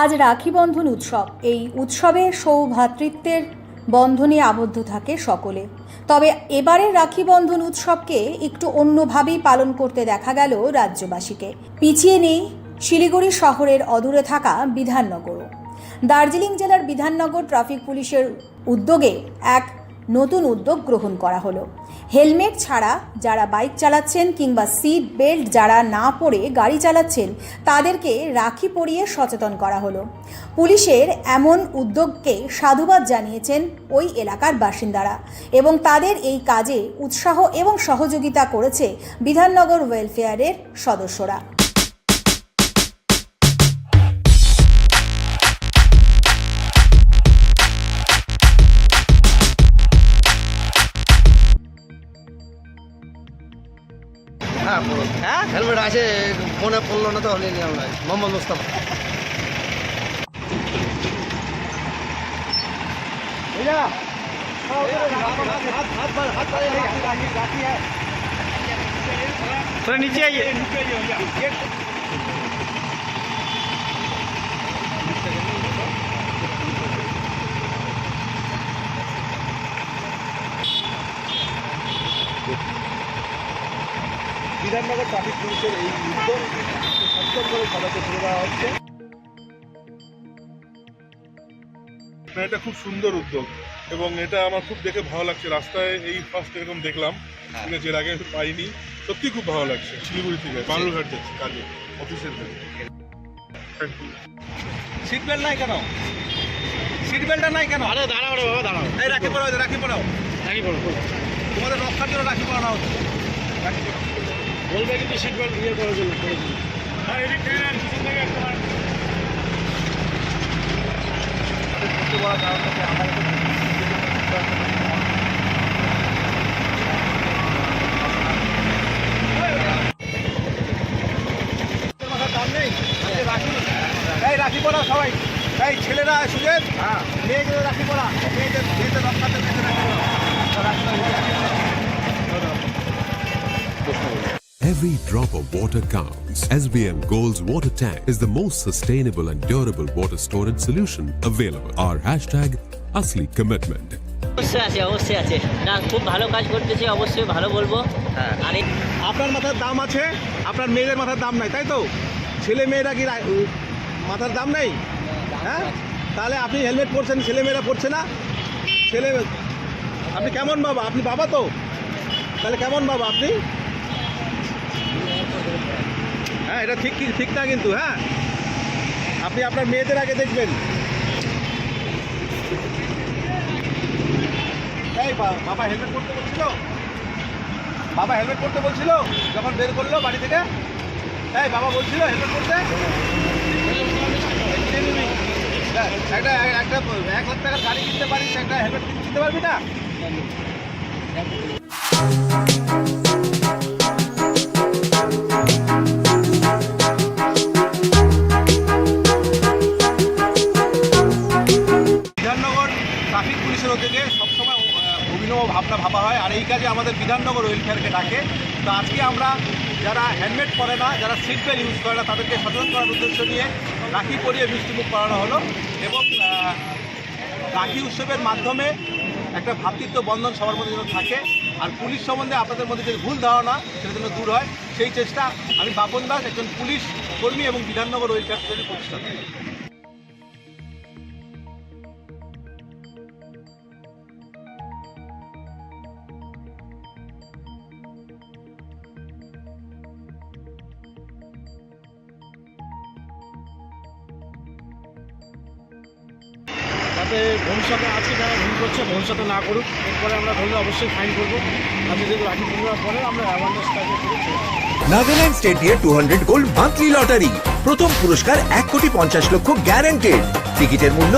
আজ রাখি বন্ধন উৎসব। এই উৎসবে সৌভ্রাতৃত্বের বন্ধনে আবদ্ধ থাকে সকলে। তবে এবারের রাখি বন্ধন উৎসবকে একটু অন্যভাবেই পালন করতে দেখা গেল রাজ্যবাসীকে। পিছিয়ে নেই শিলিগুড়ি শহরের অদূরে থাকা বিধাননগরও। দার্জিলিং জেলার বিধাননগর ট্রাফিক পুলিশের উদ্যোগে এক নতুন উদ্যোগ গ্রহণ করা হলো। হেলমেট ছাড়া যারা বাইক চালাচ্ছেন কিংবা সিট বেল্ট যারা না পরে গাড়ি চালাচ্ছেন, তাদেরকে রাখি পরিয়ে সচেতন করা হলো। পুলিশের এমন উদ্যোগকে সাধুবাদ জানিয়েছেন ওই এলাকার বাসিন্দারা এবং তাদের এই কাজে উৎসাহ এবং সহযোগিতা করেছে বিধাননগর ওয়েলফেয়ারের সদস্যরা। হ্যাঁ পুরো হ্যাঁ হেলমেট আছে মনে পড়লো না তো হলে নিলাম না মোহাম্মদ মুস্তাফা थोड़ा नीचे आइए বিধাননগর ট্রাফিক পুলিশের এই উদ্যোগ সচেতন করে সবাইকে তুলে দেওয়া হচ্ছে। এটা খুব সুন্দর উদ্যোগ এবং এটা আমার খুব দেখে ভালো লাগছে। রাস্তায় এই ফার্স্ট এরকম দেখলাম ঠিক আছে এর আগে পাইনি। সত্যি খুব ভালো লাগছে। শিলিগুড়ি থেকে বালুরঘাট যাচ্ছি কাজে অফিসের ইউ সিট বেল্ট নাই কেন? সিট বেল্টটা নাই কেন? আরে দাঁড়াও রে বাবা দাঁড়াও। এই রাখি পড়াও রাখি পড়াও। রাখি পড়ো। তোমাদের রক্ষার জন্য রাখি পড়ানো হচ্ছে। রাখি পড়াও। বলবে কিন্তু সিট বেল্ট ইয়ে করার জন্য রাখি পড়া সবাই। এই ছেলেরা সুজেত মেয়েদের রাখি পড়া। মেয়েদের মেয়েদের রক্ষাতে মেয়েদের রাখি পড়া। Every drop of water counts. SBM Gold's water tank is the most sustainable and durable water storage solution available. Our hashtag Asli Commitment. অবশ্যই আছে অবশ্যই আছে। না খুব ভালো কাজ করতেছে অবশ্যই ভালো বলব। হ্যাঁ। আর এই আপনার মাথার দাম আছে আপনার মেয়েদের মাথার দাম নাই তাই তো? ছেলে মেয়েরা কি রা- উম, মাথার দাম নেই? হ্যাঁ? তাহলে আপনি হেলমেট পরছেন ছেলে মেয়েরা পরছে না? ছেলে আপনি কেমন বাবা? আপনি বাবা তো? তাহলে কেমন বাবা আপনি? হ্যাঁ এটা ঠিক ঠিক না কিন্তু হ্যাঁ। আপনি আপনার মেয়েদের আগে দেখবেন। এই বাবা হেলমেট পরতে বলছিল। বাবা হেলমেট পরতে বলছিল যখন বের করল বাড়ি থেকে। এই বাবা বলছিল হেলমেট দেখ, একটা একটা এক লাখ টাকার গাড়ি কিনতে পারিস একটা হেলমেট কিনতে পারবি না? পুলিশের উদ্যোগে সবসময় অভিনব ভাবনা ভাবা হয়, আর এই কাজে আমাদের বিধাননগর ওয়েলফেয়ারকে ডাকে। তো আজকে আমরা যারা হেলমেট পরে না, যারা সিট বেল্ট ইউজ করে না, তাদেরকে সচেতন করার উদ্দেশ্য নিয়ে রাখি পরিয়ে মিষ্টিমুখ করানো হলো এবং রাখি উৎসবের মাধ্যমে একটা ভ্রাতৃত্ব বন্ধন সবার মধ্যে যেন থাকে, আর পুলিশ সম্বন্ধে আপনাদের মধ্যে যে ভুল ধারণা সেটা যেন দূর হয়, সেই চেষ্টা আমি বাপন দাস, একজন পুলিশ কর্মী এবং বিধাননগর ওয়েলফেয়ার প্রতিষ্ঠাতা যাতে ভবিষ্যতে আছে, যারা ভুল করছে ভবিষ্যতে না করুক। এরপরে আমরা ধরলে অবশ্যই ফাইন করব। আজকে যদি রাখি পূর্ণিমার পরে আমরা অ্যাওয়ারনেস কাজে Nagaland state year two hundred gold monthly lottery. প্রথম পুরস্কার এক কোটি পঞ্চাশ লক্ষ গ্যারান্টেড টিকিটের মূল্য